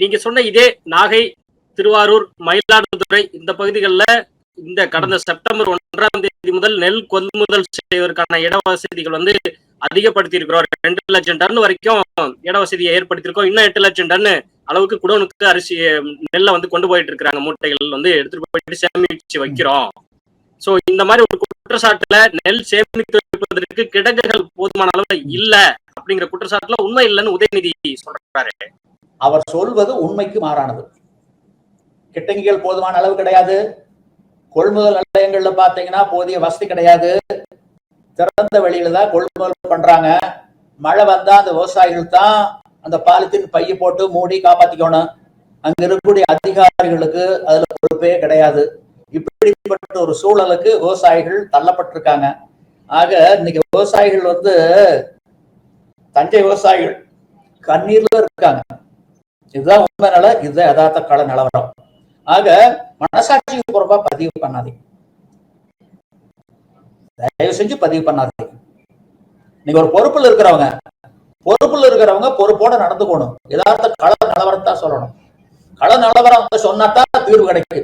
நீங்க சொன்ன இதே நாகை திருவாரூர் மயிலாடுதுறை இந்த பகுதிகளில் இந்த கடந்த செப்டம்பர் ஒன்றாம் தேதி முதல் நெல் கொள்முதல் செய்வதற்கான இட வசதிகள் வந்து அதிகப்படுத்தி இருக்கிறோம் ரெண்டு லட்சம் டன் வரைக்கும் இட வசதியை ஏற்படுத்தியிருக்கோம். இன்னும் எட்டு லட்சம் டன் அளவுக்கு குடோனுக்கு அரிசி நெல்லை வந்து கொண்டு போயிட்டு இருக்கிறாங்க மூட்டைகள் வந்து எடுத்துட்டு போயிட்டு சேமிச்சு வைக்கிறோம். சோ இந்த மாதிரி ஒரு குற்றச்சாட்டுல நெல் சேமித்து வைப்பதற்கு கிடங்குகள் போதுமான அளவுல இல்ல அப்படிங்கிற குற்றச்சாட்டுல உண்மை இல்லைன்னு உதயநிதி சொல்றாரு. அவர் சொல்வது உண்மைக்கு மாறானது. கிட்டங்கிகள் போதுமான அளவு கிடையாது. கொள்முதல் நிலையங்கள்ல பாத்தீங்கன்னா போதிய வசதி கிடையாது. திறந்த வெளியில தான் கொள்முதல் பண்றாங்க. மழை வந்தா அந்த விவசாயிகள் தான் அந்த பாலித்தீன் பைய போட்டு மூடி காப்பாத்திக்கணும். அங்க இருக்கக்கூடிய அதிகாரிகளுக்கு அதுல பொறுப்பே கிடையாது. இப்படிப்பட்ட ஒரு சூழலுக்கு விவசாயிகள் தள்ளப்பட்டிருக்காங்க. ஆக இன்னைக்கு விவசாயிகள் வந்து தஞ்சை விவசாயிகள் கண்ணீர்ல இருக்காங்க. இதுதான் உண்மை நில இதுதான் யதார்த்த கால நிலவரம். ஆக மனசாட்சிக்கு புறம்பா பதிவு பண்ணாதே. தயவு செஞ்சு பதிவு பண்ணாதே. நீங்க ஒரு பொறுப்புல இருக்கிறவங்க பொறுப்புல இருக்கிறவங்க பொறுப்போட நடந்துக்கணும். யதார்த்த கள நிலவரத்தான் சொல்லணும். கள நிலவரம் சொன்னாதான் தீர்வு கிடைக்கும்.